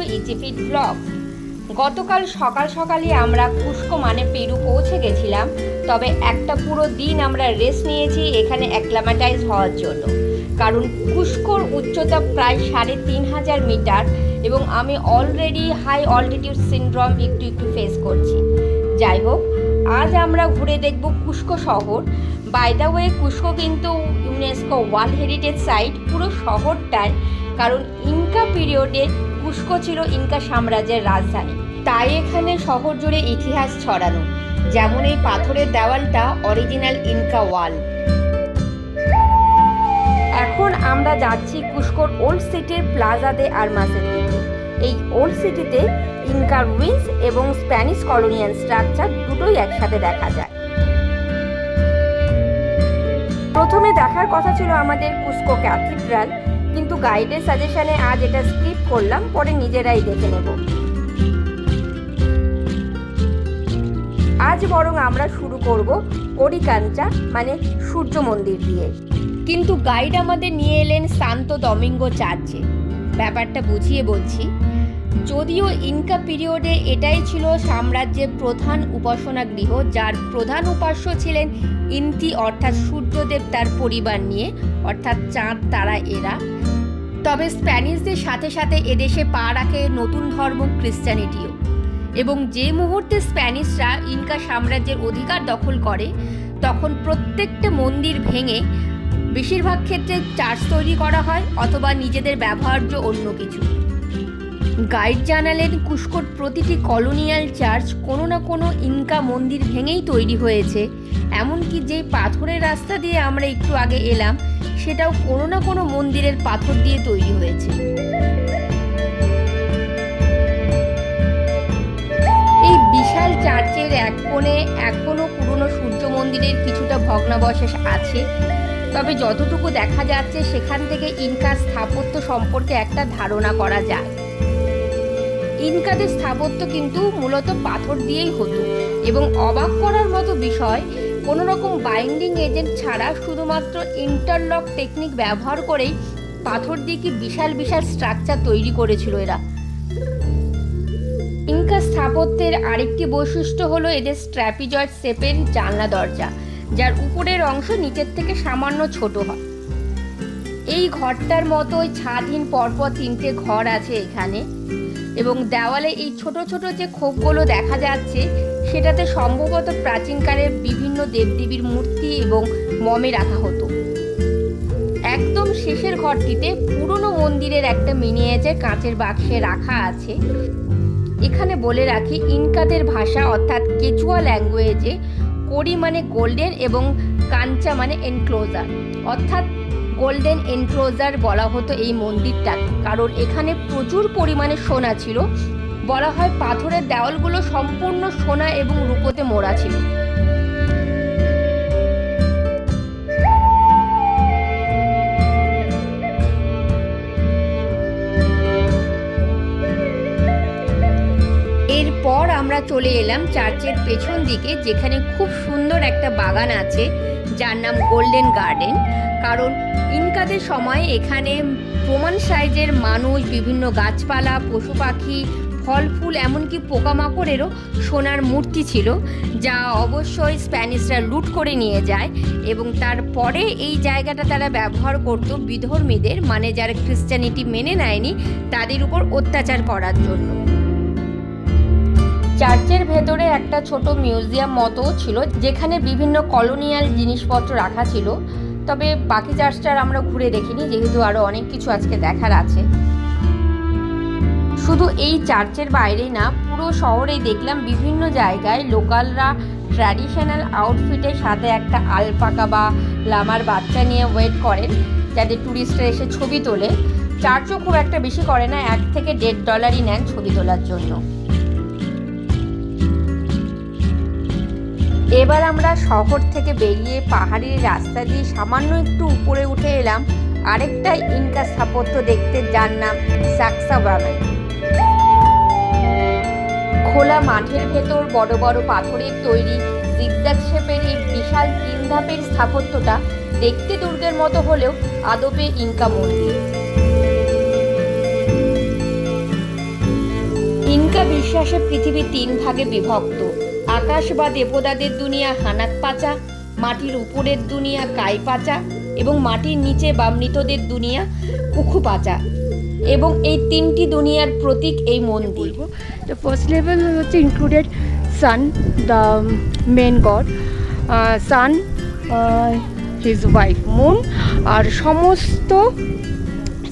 Two ইজিপিট blog. গতকাল সকাল সকালই আমরা কুস্কো মানে পেরু পৌঁছে গেছিলাম, তবে একটা পুরো দিন আমরা রেস্ট নিয়েছি এখানে অ্যাক্লামাটাইজ হওয়ার জন্য। কারণ কুস্কোর উচ্চতা প্রায় সাড়ে তিন হাজার মিটার এবং আমি অলরেডি হাই অল্টিটিউড সিনড্রোম একটু একটু ফেস করছি। যাই হোক, আজ আমরা ঘুরে দেখব কুস্কো শহর। বাই দ্য ওয়ে কুস্কো কিন্তু ইউনেস্কো ওয়ার্ল্ড হেরিটেজ সাইট পুরো শহরটায়, কারণ ইনকা পিরিয়ডে কুস্কো ছিল ইনকা সাম্রাজ্যের রাজধানী। তাই এখানে শহর জুড়ে ইতিহাস ছড়ানো, যেমন এই পাথরের দেওয়ালটা অরিজিনাল ইনকা ওয়াল। এখন আমরা যাচ্ছি কুস্কোর ওল্ড সিটির প্লাজা দে আরমাসের দিকে। এই ওল্ড সিটিতে ইনকা রুইন্স এবং স্প্যানিশ কলোনিয়াল স্ট্রাকচার দুটোই একসাথে দেখা যায়। প্রথমে দেখার কথা ছিল আমাদের কুস্কো ক্যাথিড্রাল কিন্তু গাইডের সাজেশনে আজ এটা স্কিপ করলাম, পরে নিজেরাই দেখে নেব। আজ বরং আমরা শুরু করব ওরিকাঞ্চা মানে সূর্য মন্দির দিয়ে। কিন্তু গাইড আমাদের নিয়ে এলেন শান্ত দমিঙ্গো চার্চে। ব্যাপারটা বুঝিয়ে বলছি, যদিও ইনকা পিরিয়ডে এটাই ছিল সাম্রাজ্যের প্রধান উপাসনা গৃহ যার প্রধান উপাস্য ছিলেন ইন্তি, অর্থাৎ সূর্যদেব তার পরিবার নিয়ে, অর্থাৎ চাঁদ, তারা, এরা। তবে স্প্যানিশদের সাথে সাথে এদেশে পা রাখে নতুন ধর্ম ক্রিশ্চানিটিও এবং যে মুহূর্তে স্প্যানিশরা ইনকা সাম্রাজ্যের অধিকার দখল করে, তখন প্রত্যেকটা মন্দির ভেঙে বেশিরভাগ ক্ষেত্রে চার্চ তৈরি করা হয় অথবা নিজেদের ব্যবহার্য অন্য কিছু। গাইড জানালেন কুস্কোর প্রতিটি কলোনিয়াল চার্চ কোনো না কোনো ইনকা মন্দির ভেঙেই তৈরি হয়েছে। এমনকি যে পাথরের রাস্তা দিয়ে আমরা একটু আগে এলাম সেটাও কোনো না কোনো মন্দিরের পাথর দিয়ে তৈরি হয়েছে। এই বিশাল চার্চের এক কোণে এখনও পুরনো সূর্য মন্দিরের কিছুটা ভগ্নাবশেষ আছে। তবে যতটুকু দেখা যাচ্ছে, সেখান থেকে ইনকার স্থাপত্য সম্পর্কে একটা ধারণা করা যায়। ইনকাদের স্থাপত্য কিন্তু মূলত পাথর দিয়েই হতো এবং অবাক করার মতো বিষয় কোনো রকম বাইন্ডিং এজেন্ট ছাড়া শুধুমাত্র ইন্টারলক টেকনিক ব্যবহার করেই পাথর দিয়ে কি বিশাল বিশাল স্ট্রাকচার তৈরি করেছিল এরা। ইনকা স্থাপত্যের আরেকটি বৈশিষ্ট্য হলো এদের স্ট্র্যাপিজয়েড শেপের জানলা দরজা, যার উপরের অংশ নিচের থেকে সামান্য ছোট হয়। এই ঘরটার মতোই ছাদহীন পরপর তিনটে ঘর আছে এখানে, এবং দেওয়ালে এই ছোট ছোট যে খোপগুলো দেখা যাচ্ছে সেটাতে সম্ভবত প্রাচীনকালের বিভিন্ন দেবদেবীর মূর্তি এবং মমে রাখা হতো। একদম শেষের ঘরটিতে পুরনো মন্দিরের একটা মিনিয়েচার কাঁচের বাক্সে রাখা আছে। এখানে বলে রাখি ইনকাদের ভাষা অর্থাৎ কেচুয়া ল্যাঙ্গুয়েজে কোরি মানে গোল্ডেন এবং কাঞ্চা মানে এনক্লোজার। অর্থাৎ গোল্ডেন এনক্লোজার বলা হতো এই মন্দিরটাকে। কারণ এখানে প্রচুর পরিমাণে সোনা ছিল। বলা হয় পাথরের দেওয়ালগুলো সম্পূর্ণ সোনা এবং রূপোতে মোড়া ছিল। এরপর আমরা চলে এলাম চার্চের পেছন দিকে, যেখানে খুব সুন্দর একটা বাগান আছে, যার নাম গোল্ডেন গার্ডেন। কারণ ইনকাদের সময় এখানে প্রমাণ সাইজের মানুষ, বিভিন্ন গাছপালা, পশু পাখি ফল ফুল এমনকি পোকামাকড়েরও সোনার মূর্তি ছিল, যা অবশ্যই স্প্যানিশরা লুট করে নিয়ে যায় এবং তারপরে এই জায়গাটা তারা ব্যবহার করত বিধর্মীদের মানে যারা খ্রিস্টানিটি মেনে নেয়নি, তাদের উপর অত্যাচার করার জন্য। চার্চের ভেতরে একটা ছোট মিউজিয়াম মতো ছিল, যেখানে বিভিন্ন কলোনিয়াল জিনিসপত্র রাখা ছিল। তবে বাকি চার্চটার আমরা ঘুরে দেখিনি, যেহেতু আরও অনেক কিছু আজকে দেখার আছে। শুধু এই চার্চের বাইরে না, পুরো শহরেই দেখলাম বিভিন্ন জায়গায় লোকালরা ট্র্যাডিশনাল আউটফিটের সাথে একটা আলপাকা বা লামার বাচ্চা নিয়ে ওয়েট করেন যাতে ট্যুরিস্টরা এসে ছবি তোলে। চার্চও খুব একটা বেশি করে না, এক থেকে দেড় ডলারই নেন ছবি তোলার জন্য। এবার আমরা শহর থেকে বেরিয়ে পাহাড়ি রাস্তা দিয়ে সামান্য একটু উপরে উঠে এলাম। আরেকটা ইনকা স্থাপত্য দেখতে যার নাম সাকসা বামেন খোলা মাঠের ভেতর বড় বড় পাথরের তৈরি জিগজ্যাগ শেপের এই বিশাল তিন ধাপের স্থাপত্যটা দেখতে দুর্গের মতো হলেও আদপে ইনকা মন্দির ইনকা বিশ্বাসে পৃথিবী তিন ভাগে বিভক্ত। আকাশ বা দেবদাদের দুনিয়া হানাক পাচা, মাটির উপরের দুনিয়া কাই পাচা এবং মাটির নিচে বা মৃতদের দুনিয়া কুখু পাচা। এবং এই তিনটি দুনিয়ার প্রতীক এই মন্দির। The ফার্স্ট লেভেল হচ্ছে included sun the main god sun his wife moon, আর সমস্ত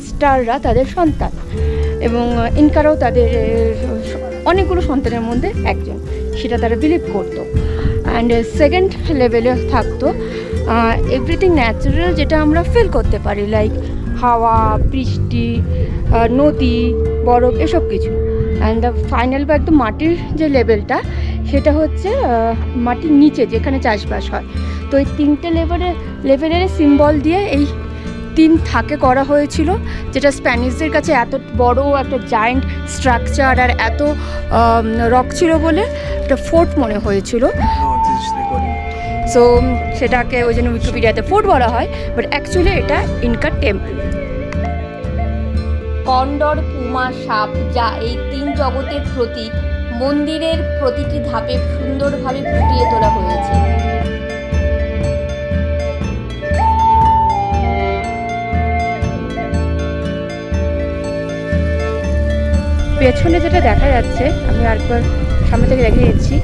স্টাররা তাদের সন্তান এবং ইনকারাও তাদের অনেকগুলো সন্তানের মধ্যে একজন সেটা তারা বিলিভ করতো। অ্যান্ড সেকেন্ড লেভেলে থাকতো এভরিথিং ন্যাচারাল যেটা আমরা ফিল করতে পারি লাইক হাওয়া, বৃষ্টি নদী, বরফ, এসব কিছু। অ্যান্ড দ্য ফাইনাল বা একদম মাটির যে লেভেলটা সেটা হচ্ছে মাটির নিচে যেখানে চাষবাস হয়। তো এই তিনটে লেভেলের লেভেলের সিম্বল দিয়ে এই তিন থাকে করা হয়েছিল, যেটা স্প্যানিশদের কাছে এত বড় একটা জায়েন্ট স্ট্রাকচার আর এত রক ছিল বলে একটা ফোর্ট মনে হয়েছিল। সো সেটাকে ওই জন্য উইকিপিডিয়াতে ফোর্ট বলা হয় বাট অ্যাকচুয়ালি এটা ইনকার টেম্পল কন্ডর পুমা সাপ যা এই তিন জগতের প্রতীক মন্দিরের প্রতিটি ধাপে সুন্দরভাবে ফুটিয়ে তোলা হয়েছে। পেছনে যেটা দেখা যাচ্ছে আমি আরেকবার সামনে থেকে দেখে দিচ্ছি।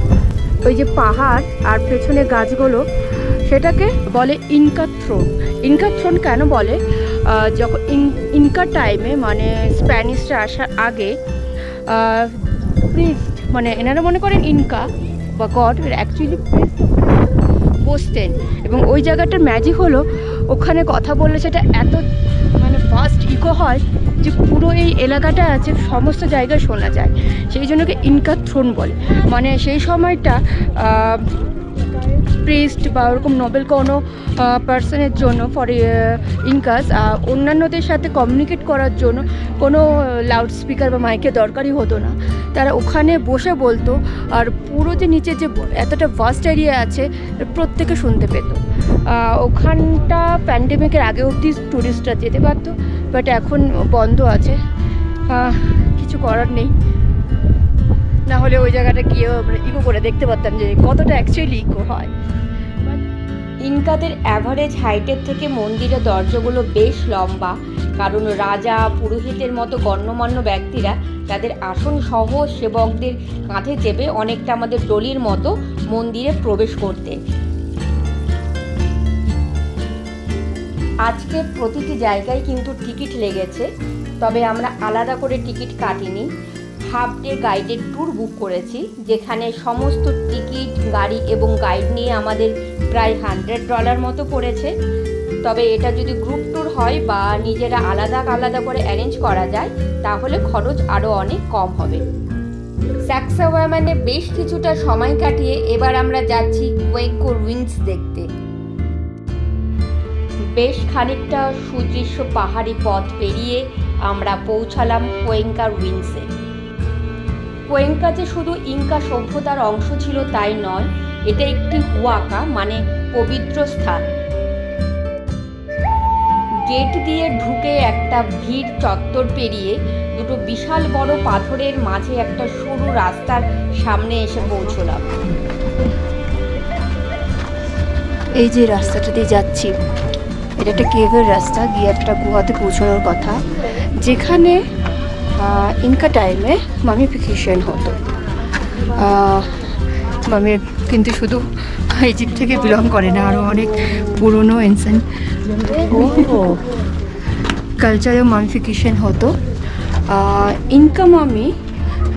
ওই যে পাহাড় আর পেছনে গাছগুলো, সেটাকে বলে ইনকা থ্রোন ইনকা থ্রোন কেন বলে? যখন ইন- ইনকা টাইমে মানে স্প্যানিশটা আসার আগে প্রিস্ট মানে এনারা মনে করেন ইনকা বা গড অ্যাকচুয়ালি প্রিস্ট বসতেন এবং ওই জায়গাটার ম্যাজিক হলো, ওখানে কথা বললে সেটা এত মানে ফাস্ট ইকো হয় যে পুরো এই এলাকাটা আছে, সমস্ত জায়গায় শোনা যায়। সেই জন্য কি ইনকা থ্রোন বলে। মানে সেই সময়টা প্রিস্ট বা ওরকম নোবেল কোনো পার্সনের জন্য ফর ইনকাস অন্যান্যদের সাথে কমিউনিকেট করার জন্য কোনো লাউড স্পিকার বা মাইকের দরকারই হতো না। তারা ওখানে বসে বলতো, আর পুরো যে নিচে যে এতটা ভাস্ট এরিয়া আছে, প্রত্যেকে শুনতে পেত। ওখানটা প্যান্ডেমিকের আগে অবধি ট্যুরিস্টরা যেতে পারতো। বাট এখন বন্ধ আছে। কিছু করার নেই। না হলে ওই জায়গাটা গিয়ে ইকো করে দেখতে পারতাম যে কতটা অ্যাকচুয়ালি ইকো হয়। ইনকাদের অ্যাভারেজ হাইটের থেকে মন্দিরের দরজাগুলো বেশ লম্বা। কারণ রাজা, পুরোহিতের মতো গণ্যমান্য ব্যক্তিরা তাদের আসন সহ সেবকদের কাঁধে চেপে অনেকটা আমাদের ডলির মতো মন্দিরে প্রবেশ করতেন। আজকে প্রতিটি জায়গায় কিন্তু টিকিট লেগেছে, তবে আমরা আলাদা করে ticket কাটিনি। Half day guided tour book করেছি, যেখানে সমস্ত টিকিট, গাড়ি এবং গাইড নিয়ে আমাদের প্রায় হান্ড্রেড ডলার মতো পড়েছে। তবে এটা যদি গ্রুপ ট্যুর হয় বা নিজেরা আলাদা আলাদা করে অ্যারেঞ্জ করা যায়, তাহলে খরচ আরও অনেক কম হবে। স্যাক্সাওয়ামানে বেশ কিছুটা সময় কাটিয়ে এবার আমরা যাচ্ছি কোয়েকো রুইন্স দেখতে। বেশ খানিকটা সুদৃশ্য পাহাড়ি পথ পেরিয়ে আমরা পৌঁছালাম কোয়েঙ্কা রুইন্সে কোয়েঙ্কা যে শুধু ইনকা সভ্যতার অংশ ছিল তাই নয়, এটা একটি হুয়াকা মানে পবিত্র স্থান। গেট দিয়ে ঢুকে একটা ভিড় চত্বর পেরিয়ে দুটো বিশাল বড় পাথরের মাঝে একটা সরু রাস্তার সামনে এসে পৌঁছলাম। এই যে রাস্তাটা দিয়ে যাচ্ছি এটা একটা কেভের রাস্তা গিয়ে একটা গুহাতে পৌঁছানোর কথা। যেখানে ইনকা টাইমে মামিফিকেশন হতো। মামি কিন্তু শুধু ইজিপ্ট থেকে বিলং করে না আরও অনেক পুরনো এনসেন্ট কালচারেও মামিফিকেশন হতো। ইনকা মামি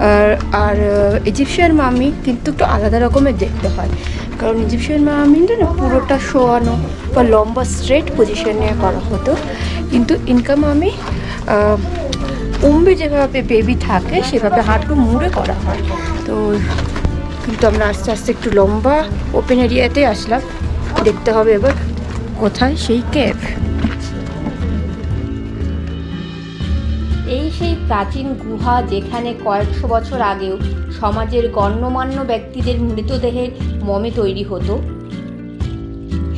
আর আর ইজিপশিয়ান মামি কিন্তু একটু আলাদা রকমের দেখতে হয়। কারণ ইজিপশিয়ান মামিটা না পুরোটা শোয়ানো বা লম্বা স্ট্রেট পজিশনে করা হতো। কিন্তু ইনকাম আমি উম্বে যেভাবে বেবি থাকে, সেভাবে হাঁটু মুড়ে করা হয়। তো কিন্তু আমরা আস্তে আস্তে একটু লম্বা ওপেন এরিয়াতে আসলাম। দেখতে হবে এবার কোথায় সেই কেভ এই সেই প্রাচীন গুহা যেখানে কয়েকশো বছর আগেও সমাজের গণ্যমান্য ব্যক্তিদের মৃতদেহের মমে তৈরি হতো।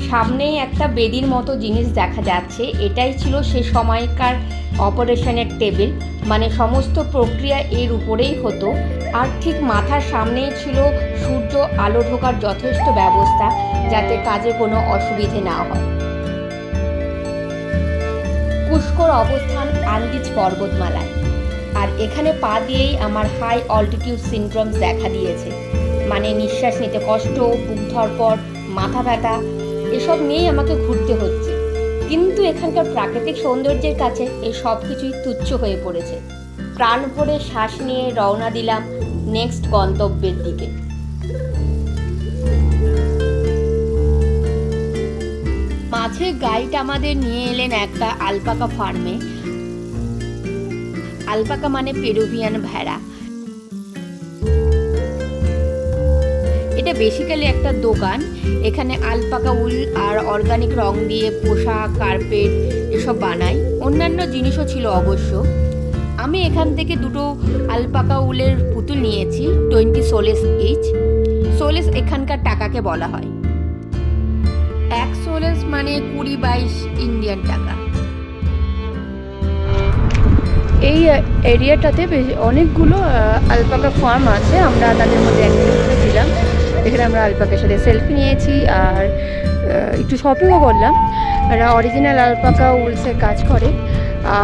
সামনেই একটা বেদির মতো জিনিস দেখা যাচ্ছে। এটাই ছিল সে সময়কার অপারেশনের টেবিল। মানে সমস্ত প্রক্রিয়া এর উপরেই হতো। আর ঠিক মাথার সামনেই ছিল সূর্য আলো ঢোকার যথেষ্ট ব্যবস্থা যাতে কাজে কোনো অসুবিধে না হয়। পুষ্কর অবস্থান আন্দিজ পর্বতমালায়। আর এখানে পা দিয়েই আমার হাই অল্টিটিউড সিনড্রোমস দেখা দিয়েছে। মানে নিঃশ্বাস নিতে কষ্ট, বুক ধরপর মাথা ব্যথা, এসব নিয়েই আমাকে ঘুরতে হচ্ছে। কিন্তু এখানকার প্রাকৃতিক সৌন্দর্যের কাছে এই সব কিছুই তুচ্ছ হয়ে পড়েছে। প্রাণ ভরে শ্বাস নিয়ে রওনা দিলাম নেক্সট গন্তব্যের দিকে। মাঝে গাইড আমাদের নিয়ে এলেন একটা আলপাকা ফার্মে। আলপাকা মানে পেরুভিয়ান ভেড়া। এটা বেসিক্যালি একটা দোকান। এখানে আলপাকা উল আর অর্গানিক রং দিয়ে পোশাক কার্পেট এসব বানায় অন্যান্য জিনিসও ছিল অবশ্য। আমি এখান থেকে দুটো আলপাকা উলের পুতুল নিয়েছি টোয়েন্টি সোলেস ইচ সোলেস এখানকার টাকাকে বলা হয়। এক সোলেস মানে কুড়ি বাইশ ইন্ডিয়ান টাকা। এই এরিয়াটাতে অনেকগুলো আলপাকা ফার্ম আছে। আমরা তাদের মধ্যে একটা ছিলাম এখানে আমরা আলপাকার সাথে সেলফি নিয়েছি আর একটু শপিংও করলাম। এরা অরিজিনাল আলপাকা উলসের কাজ করে।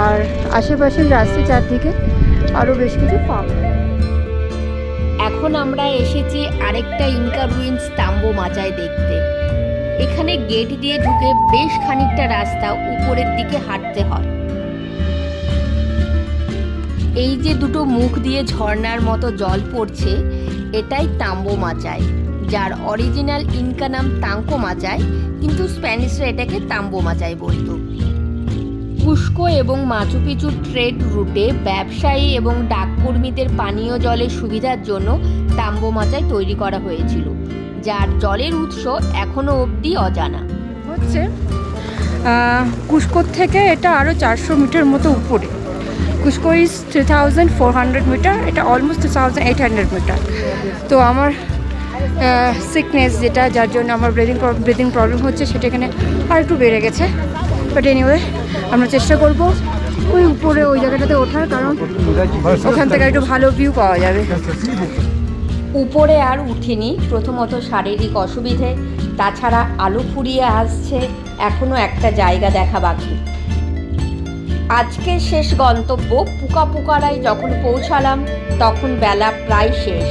আর আশেপাশের রাস্তার চারদিকে আরও বেশ কিছু ফার্ম এখন আমরা এসেছি আরেকটা ইনকা রুইন্স তাম্বো মাচায় দেখতে। এখানে গেট দিয়ে ঢুকে বেশ খানিকটা রাস্তা উপরের দিকে হাঁটতে হয়। এই যে দুটো মুখ দিয়ে ঝর্ণার মতো জল পড়ছে, এটাই তাম্বো মাচায় যার অরিজিনাল ইনকা নাম তাঙ্কো মাচায়, কিন্তু স্প্যানিশরা এটাকে তাম্বো মাচায় বলতো। কুস্কো এবং মাচু পিচু ট্রেড রুটে ব্যবসায়ী এবং ডাককর্মীদের পানীয় জলের সুবিধার জন্য তাম্বো মাচায় তৈরি করা হয়েছিল, যার জলের উৎস এখনও অবধি অজানা। হচ্ছে কুস্কোর থেকে এটা আরও চারশো মিটার মতো উপরে। Cusco is three thousand four hundred metre এটা almost two thousand eight hundred metre তো আমার সিকনেস যেটা, যার জন্য আমার ব্রিদিং ব্রিদিং প্রবলেম হচ্ছে, সেটা এখানে আর একটু বেড়ে গেছে। বাট এনিওয়ে আমরা চেষ্টা করব ওই উপরে, ওই জায়গাটাতে ওঠার, কারণ ওখান থেকে একটু ভালো ভিউ পাওয়া যাবে। উপরে আর উঠিনি, প্রথমত শারীরিক অসুবিধে, তাছাড়া আলো ফুরিয়ে আসছে এখনও একটা জায়গা দেখা বাকি। আজকের শেষ গন্তব্য পুকা পুকারায় যখন পৌঁছালাম, তখন বেলা প্রায় শেষ।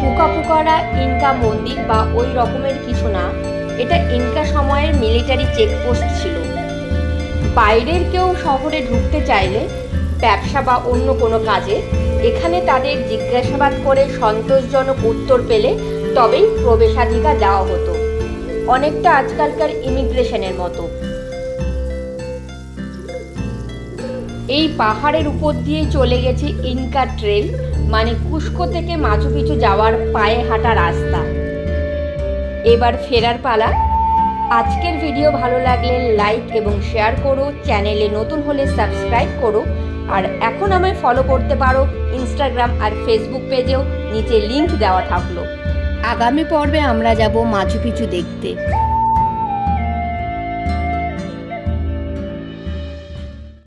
পুকা পুকারা ইনকা মন্দির বা ওই রকমের কিছু না, এটা ইনকা সময়ের মিলিটারি চেকপোস্ট ছিল। বাইরের কেউ শহরে ঢুকতে চাইলে ব্যবসা বা অন্য কোনো কাজে এখানে তাদের জিজ্ঞাসাবাদ করে সন্তোষজনক উত্তর পেলে তবেই প্রবেশাধিকার দেওয়া হতো। অনেকটা আজকালকার ইমিগ্রেশনের মতো। এই পাহাড়ের উপর দিয়ে চলে গেছে ইনকা ট্রেল মানে কুস্কো থেকে মাচু পিছু যাওয়ার পায়ে হাঁটা রাস্তা। এবার ফেরার পালা। আজকের ভিডিও ভালো লাগলে লাইক এবং শেয়ার করো, চ্যানেলে নতুন হলে সাবস্ক্রাইব করো, আর এখন আমায় ফলো করতে পারো ইনস্টাগ্রাম আর ফেসবুক পেজেও, নিচে লিংক দেওয়া থাকল। আগামী পর্বে আমরা যাব মাচু পিছু দেখতে।